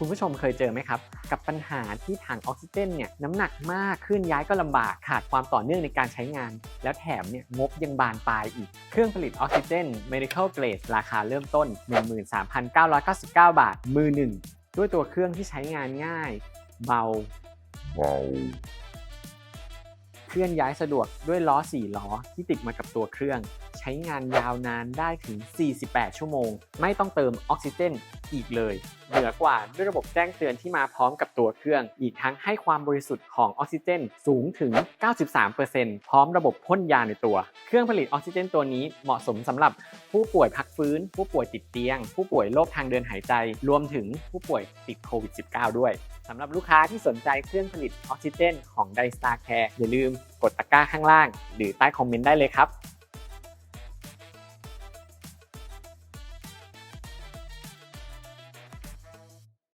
คุณผู้ชมเคยเจอไหมครับ กับปัญหาที่ถังออกซิเจนเนี่ยน้ำหนักมากขึ้นย้ายก็ลำบากขาดความต่อเนื่องในการใช้งาน แล้วแถมเนี่ยงบยังบานปลายอีก เครื่องผลิตออกซิเจน medical grade ราคาเริ่มต้น 13,999 บาท มือหนึ่งด้วยตัวเครื่องที่ใช้งานง่าย เบา Wow. เคลื่อนย้ายสะดวกด้วยล้อ 4 ล้อที่ติดมากับตัวเครื่อง ใช้งานยาวนานได้ถึง 48 ชั่วโมง ไม่ต้องเติมออกซิเจนอีกเลย เหนือกว่าด้วยระบบแจ้งเตือนที่มาพร้อมกับตัวเครื่อง อีกทั้งให้ความบริสุทธิ์ของออกซิเจนสูงถึง 93%พร้อมระบบพ่นยาในตัว เครื่องผลิตออกซิเจนตัวนี้เหมาะสมสำหรับผู้ป่วยพักฟื้น ผู้ป่วยติดเตียง ผู้ป่วยโรคทางเดินหายใจ รวมถึงผู้ป่วยติดโควิด -19 ด้วยสำหรับลูกค้าที่สนใจเครื่องผลิตออกซิเจนของ d i s t a r Care อย่าลืมกดตะกร้าข้างล่าง หรือใต้คอมเมนต์ได้เลยครับ